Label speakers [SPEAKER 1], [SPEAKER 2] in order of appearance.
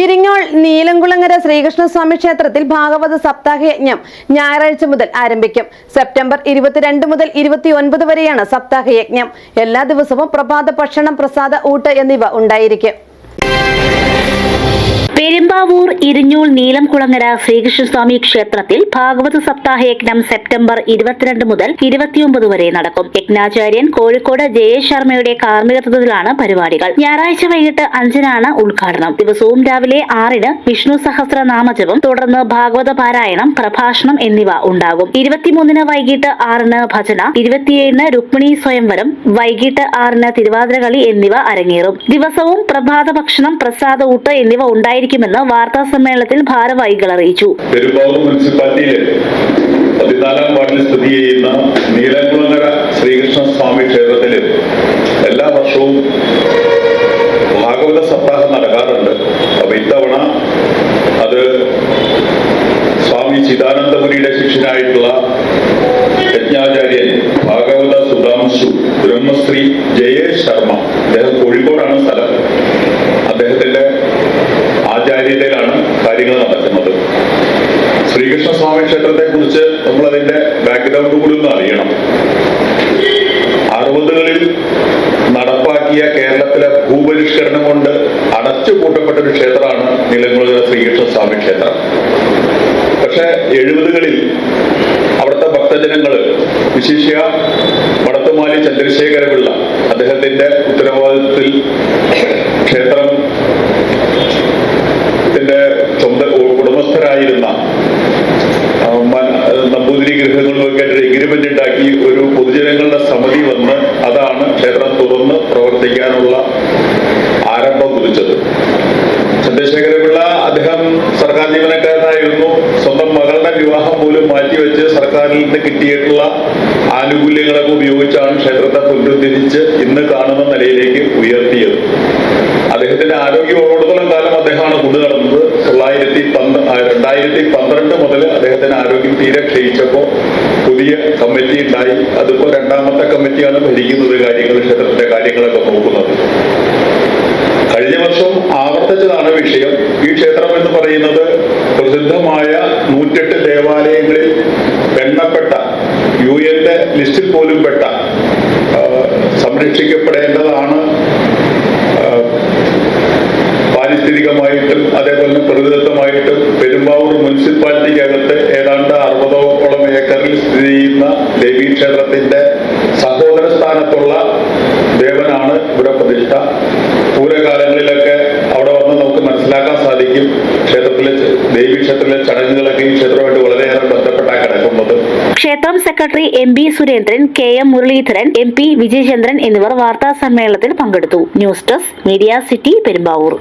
[SPEAKER 1] ഇരിങ്ങോൾ നീലംകുളങ്ങര ശ്രീകൃഷ്ണസ്വാമി ക്ഷേത്രത്തിൽ ഭാഗവത സപ്താഹ യജ്ഞം ഞായറാഴ്ച മുതൽ ആരംഭിക്കും. സെപ്റ്റംബർ ഇരുപത്തിരണ്ട് മുതൽ ഇരുപത്തിയൊൻപത് വരെയാണ് സപ്താഹ യജ്ഞം എല്ലാ ദിവസവും പ്രഭാത ഭക്ഷണം പ്രസാദ ഊട്ട് എന്നിവ ഉണ്ടായിരിക്കും.
[SPEAKER 2] പെരുമ്പാവൂർ ഇരിഞ്ഞൂൾ നീലംകുളങ്ങര ശ്രീകൃഷ്ണസ്വാമി ക്ഷേത്രത്തിൽ ഭാഗവത സപ്താഹ യജ്ഞം സെപ്റ്റംബർ ഇരുപത്തിരണ്ട് മുതൽ ഇരുപത്തിയൊമ്പത് വരെ നടക്കും. യജ്ഞാചാര്യൻ കോഴിക്കോട് ജയേഷ് ശർമ്മയുടെ കാർമ്മികത്വത്തിലാണ് പരിപാടികൾ. ഞായറാഴ്ച വൈകിട്ട് അഞ്ചിനാണ് ഉദ്ഘാടനം. ദിവസവും രാവിലെ ആറിന് വിഷ്ണു സഹസ്രനാമജപം തുടർന്ന് ഭാഗവത പാരായണം പ്രഭാഷണം എന്നിവ ഉണ്ടാകും. ഇരുപത്തിമൂന്നിന് വൈകിട്ട് ആറിന് ഭജന ഇരുപത്തിയേഴിന് രുക്മിണി സ്വയംവരം വൈകിട്ട് ആറിന് തിരുവാതിരകളി എന്നിവ അരങ്ങേറും. ദിവസവും പ്രഭാത ഭക്ഷണം പ്രസാദ ഊട്ട് എന്നിവ ഉണ്ടായിരിക്കുമെന്ന് വാർത്താ സമ്മേളനത്തിൽ ഭാരവാഹികൾ അറിയിച്ചു.
[SPEAKER 3] മുനിസിപ്പാലിറ്റിയിലെ പതിനാലാം വാർഡിൽ സ്ഥിതി ചെയ്യുന്ന നീലംകുളങ്ങര ശ്രീകൃഷ്ണ സ്വാമി ക്ഷേത്രത്തിൽ എല്ലാ വർഷവും ഭാഗവത സപ്താഹം നടക്കാറുണ്ട്. അപ്പൊ ഇത്തവണ അത് സ്വാമി ചിദാനന്ദപുരിയുടെ ശിഷ്യനായിട്ടുള്ള ക്ഷേത്രത്തെ കുറിച്ച് നമ്മൾ അതിന്റെ ബാക്ക്ഗ്രൗണ്ട് കൂടി ഒന്ന് അറിയണം. അറുപതുകളിൽ നടപ്പാക്കിയ കേരളത്തിലെ ഭൂപരിഷ്കരണം കൊണ്ട് അടച്ചു അടച്ചുപൂട്ടപ്പെട്ട ഒരു ക്ഷേത്രമാണ് നീലംകുളങ്ങര ശ്രീകൃഷ്ണ സ്വാമി ക്ഷേത്രം. പക്ഷെ എഴുപതുകളിൽ അവിടുത്തെ ഭക്തജനങ്ങൾ വിശിഷ്യ വടത്തുമാലി ചന്ദ്രശേഖരപിള്ള അദ്ദേഹത്തിന്റെ ഉത്തരവാദിത്വത്തിൽ ക്ഷേത്രം ത്തിന്റെ ചുമത ഉടമസ്ഥരായിരുന്ന നമ്പൂതിരി ഗൃഹങ്ങളിലൊക്കെ എഗ്രിമെന്റ് ഉണ്ടാക്കി ഒരു പൊതുജനങ്ങളുടെ സമിതി വന്ന് അതാണ് ക്ഷേത്രം തുറന്ന് പ്രവർത്തിക്കാനുള്ള ആരംഭം കുറിച്ചത്. ചന്ദ്രശേഖരപിള്ള അദ്ദേഹം സർക്കാർ ജീവനക്കാരനായിരുന്നു. സ്വന്തം മകളുടെ വിവാഹം പോലും മാറ്റിവെച്ച് സർക്കാരിൽ നിന്ന് കിട്ടിയിട്ടുള്ള ആനുകൂല്യങ്ങളൊക്കെ ഉപയോഗിച്ചാണ് ക്ഷേത്രത്തെ പുനരുദ്ധരിച്ച് ഇന്ന് കാണുന്ന നിലയിലേക്ക് ഉയർത്തിയത്. അദ്ദേഹത്തിന്റെ ആരോഗ്യമുള്ളിടത്തോളം തീരെ ക്ഷയിച്ചപ്പോൾ പുതിയ കമ്മിറ്റി ഉണ്ടായി. അതിപ്പോ രണ്ടാമത്തെ കമ്മിറ്റിയാണ് ഭരിക്കുന്നത് കാര്യങ്ങൾ ക്ഷേത്രത്തിന്റെ കാര്യങ്ങളൊക്കെ നോക്കുന്നത്. കഴിഞ്ഞ വർഷം ആവർത്തിച്ചതാണ് വിഷയം. ഈ ക്ഷേത്രം എന്ന് പറയുന്നത് പ്രസിദ്ധമായ നൂറ്റെട്ട് ദേവാലയങ്ങളിൽ എണ്ണപ്പെട്ട യു എന്റെ ലിസ്റ്റിൽ പോലും പെട്ട സംരക്ഷിക്കപ്പെടേണ്ടതാണ് സ്ഥിതി ചെയ്യുന്ന ദേവീ ക്ഷേത്രത്തിന്റെ സഹോദര സ്ഥാനത്തുള്ള ദേവനാണ് ഇവിടെ പ്രതിഷ്ഠ. പൂരകാലങ്ങളിലൊക്കെ അവിടെ വന്ന് നമുക്ക് മനസ്സിലാക്കാൻ സാധിക്കും ക്ഷേത്രത്തിലെ ദേവീ ക്ഷേത്രത്തിലെ ചടങ്ങുകളൊക്കെ ഈ ക്ഷേത്രമായിട്ട് വളരെയേറെ ബന്ധപ്പെട്ടാണ് കിടക്കുന്നത്.
[SPEAKER 2] ക്ഷേത്രം secretary M B Surendran K M Muraleedharan M P Vijayachandran എന്നിവർ വാർത്താ സമ്മേളനത്തിൽ പങ്കെടുത്തു. News desk media city Perumbavoor.